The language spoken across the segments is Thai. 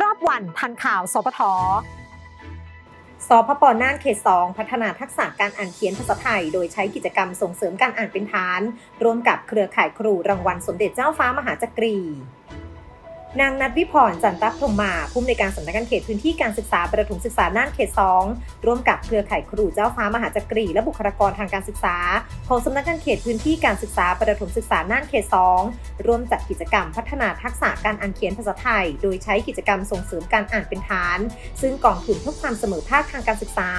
รอบวันทันข่าว สปทสพปน่านเขต 2 พัฒนาทักษะการอ่านเขียนภาษาไทย โดยใช้กิจกรรมส่งเสริมการอ่านเป็นฐาน ร่วมกับเครือข่ายครูรางวัลสมเด็จเจ้าฟ้ามหาจักรีนางนัทวิพรจันทพรมมาผู้อำนวยการสำนักงานเขตพื้นที่การศึกษาประถมศึกษาน่านเขต 2 ร่วมกับเครือข่ายครูเจ้าฟ้ามหาจักรีและบุคลากรทางการศึกษาของสำนักงานเขตพื้นที่การศึกษาประถมศึกษาน่านเขต 2 ร่วมจัดกิจกรรมพัฒนาทักษะการอ่านเขียนภาษาไทย โดยใช้กิจกรรมส่งเสริมการอ่านเป็นฐาน ซึ่งกองทุนเพื่อความเสมอภาคทางการศึกษา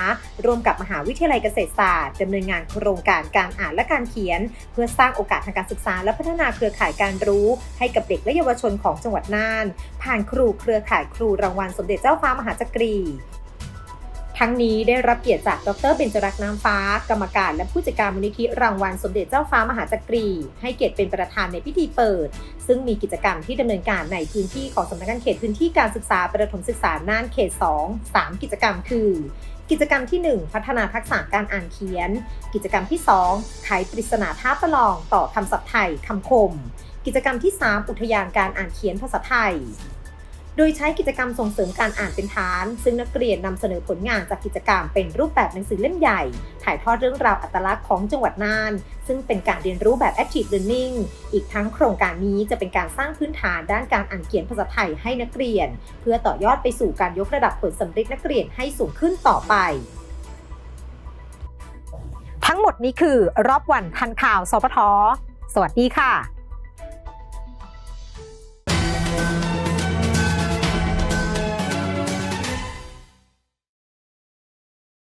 ร่วมกับมหาวิทยาลัยเกษตรศาสตร์ดำเนินงานโครงการการอ่านและการเขียน เพื่อสร้างโอกาสทางการศึกษา และพัฒนาเครือข่ายการรู้ ให้กับเด็กและเยาวชนของจังหวัดน่าน ผ่านครูเครือข่ายครูรางวัลสมเด็จเจ้าฟ้ามหาจักรี ทั้งนี้ได้รับเกียรติจากดรเบญจรักษ์น้ำฟ้า กรรมการและผู้จัดการมูลนิธิรางวัลสมเด็จเจ้าฟ้ามหาจักรี ให้เกียรติเป็นประธานในพิธีเปิด ซึ่งมีกิจกรรมที่ดำเนินการในพื้นที่ของสำนักงานเขตพื้นที่การศึกษาประถมศึกษาน่านเขต 2 3 กิจกรรมคือกิจกรรมที่ 1 พัฒนาทักษะการอ่านเขียน กิจกรรมที่ 2 ไขปริศนาท่าประลองต่อคำศัพท์ไทยคำคม กิจกรรมที่ 3 อุทยานการอ่านเขียนภาษาไทย โดยใช้กิจกรรมส่งเสริมการอ่านเป็นฐาน ซึ่งนักเรียนนำเสนอผลงานจากกิจกรรมเป็นรูปแบบหนังสือเล่มใหญ่ ถ่ายทอดเรื่องราวอัตลักษณ์ของจังหวัดน่าน ซึ่งเป็นการเรียนรู้แบบ active learning อีกทั้งโครงการนี้จะเป็นการสร้างพื้นฐานด้านการอ่านเขียนภาษาไทยให้นักเรียน เพื่อต่อยอดไปสู่การยกระดับผลสำเร็จนักเรียนให้สูงขึ้นต่อไปทั้งหมดนี้คือรอบวันทันข่าว สปท สวัสดีค่ะ